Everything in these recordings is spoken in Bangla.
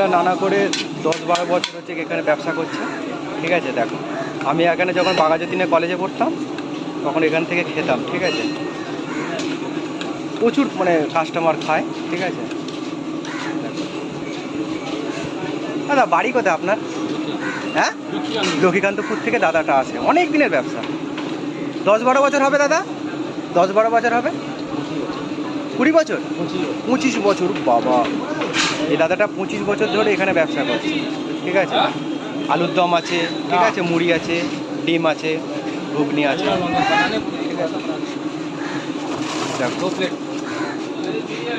নানা করে দশ বারো বছর হচ্ছে এখানে ব্যবসা করছে। ঠিক আছে, দেখো। আমি এখানে যখন বাগাজতিনে কলেজে পড়তাম, তখন এখান থেকে খেতাম, ঠিক আছে। প্রচুর মানে কাস্টমার খায়, ঠিক আছে। দাদা, বাড়ি কোথায় আপনার? হ্যাঁ? লক্ষ্মীকান্তপুর থেকে দাদাটা আসে। অনেক দিনের ব্যবসা। দশ বারো বছর হবে দাদা? দশ বারো বছর হবে? কুড়ি বছর? পঁচিশ বছর, বাবা। এই দাদাটা পঁচিশ বছর ধরে এখানে ব্যবসা করছে। ঠিক আছে? আলুর দম আছে, ঠিক আছে, মুড়ি আছে, ডিম আছে, ঘুগনি আছে।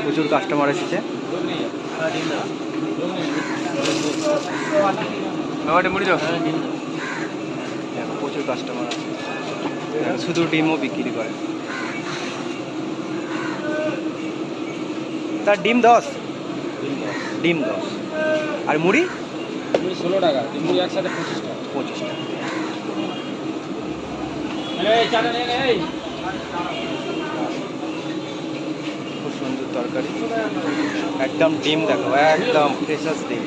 প্রচুর কাস্টমার এসেছে। প্রচুর কাস্টমার আছে। শুধু ডিমও বিক্রি করে। তার ডিম দশ। ডিম দশ। আর মুড়ি? ষোলো টাকা মুড়ি একসাথে পঁচিশ টাকা। পঁচিশ টাকা। খুব সুন্দর তরকারি। একদম ডিম দেখো একদম ফ্রেশাস ডিম।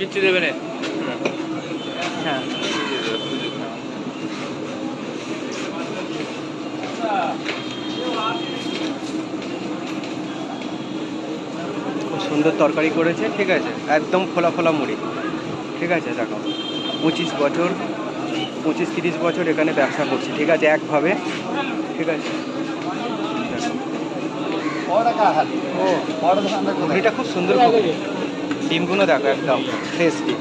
কিচ্ছু দেবে না। হ্যাঁ। খুব সুন্দর তরকারি করেছে ঠিক আছে? একদম খোলা খোলা মুড়ি। ঠিক আছে দেখো। পঁচিশ বছর পঁচিশ তিরিশ বছর এখানে ব্যবসা করছি ঠিক আছে একভাবে। ঠিক আছে। ও মুড়িটা খুব সুন্দর। ডিমগুলো দেখো একদম ফ্রেশ ডিম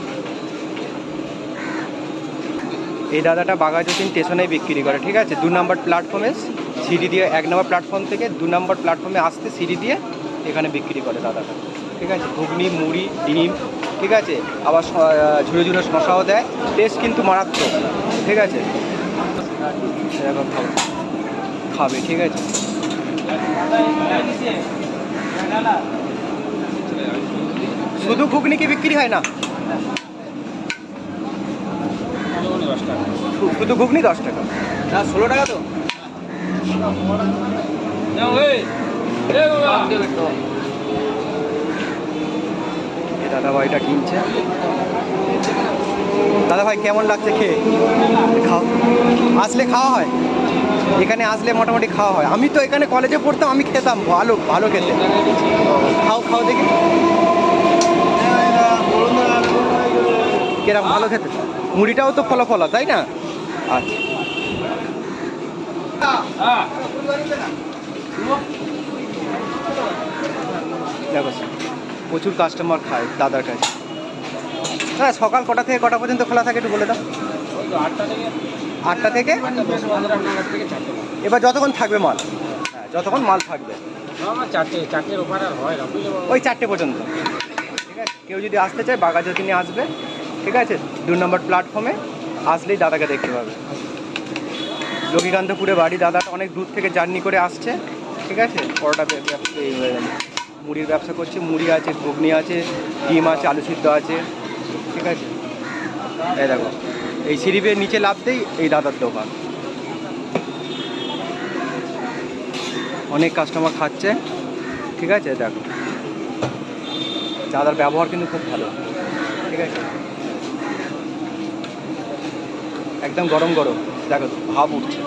এই দাদাটা বাঘাযতীন স্টেশনে বিক্রি করে, ঠিক আছে? দু নম্বর প্ল্যাটফর্মে সিঁড়ি দিয়ে, এক নম্বর প্ল্যাটফর্ম থেকে দু নম্বর প্ল্যাটফর্মে আসতে সিঁড়ি দিয়ে এখানে বিক্রি করে দাদাটা, ঠিক আছে? ঘুগনি, মুড়ি, ডিম, ঠিক আছে? আবার ঝুড়ো ঝুড়ো শশাও দেয় টেস্ট কিন্তু মারাত্মক, ঠিক আছে? এরকম খাবে খাবে, ঠিক আছে? শুধু ঘুগনি কি বিক্রি হয় না। শুধু ঘুগনি দশ টাকা। না ষোলো টাকা তো। নাও, এই। এই বাবা। এই দাদা ভাইটা কিনছে। দাদা ভাই কেমন লাগছে খেয়ে? খাও। আসলে খাওয়া হয়। এখানে আসলে মোটামুটি খাওয়া হয়। আমি তো এখানে কলেজে পড়তাম আমি খেতাম। ভালো ভালো খেতে। খাও খাও দেখি। কিরম ভালো খেতে। মুড়িটাও তো ফলা ফলা তাই না? আচ্ছা। দেখো প্রচুর কাস্টমার খায় দাদার কাছে। হ্যাঁ সকাল কটা থেকে কটা পর্যন্ত খোলা থাকে একটু বলে দাও। আটটা থেকে। এবার যতক্ষণ থাকবে মাল। হ্যাঁ যতক্ষণ মাল থাকবে? ওই চারটে পর্যন্ত। ঠিক আছে? কেউ যদি আসতে চায় বাগাজতি নিয়ে আসবে। ঠিক আছে? দু নম্বর প্ল্যাটফর্মে আসলেই দাদাকে দেখতে পাবে। লক্ষ্মীকান্তপুরে বাড়ি দাদাটা অনেক দূর থেকে জার্নি করে আসছে, ঠিক আছে? পরোটা ব্যবসা হয়ে গেল। মুড়ির ব্যবসা করছে, মুড়ি আছে, ঘুগনি আছে, ডিম আছে, আলু সিদ্ধ আছে, ঠিক আছে? এই দেখো, এই সিঁড়ি নিচে লাভতেই এই দাদার দোকান। অনেক কাস্টমার খাচ্ছে, ঠিক আছে? দেখো। দাদার ব্যবহার কিন্তু খুব ভালো, ঠিক আছে? একদম গরম গরম। দেখো ভাব উঠছে।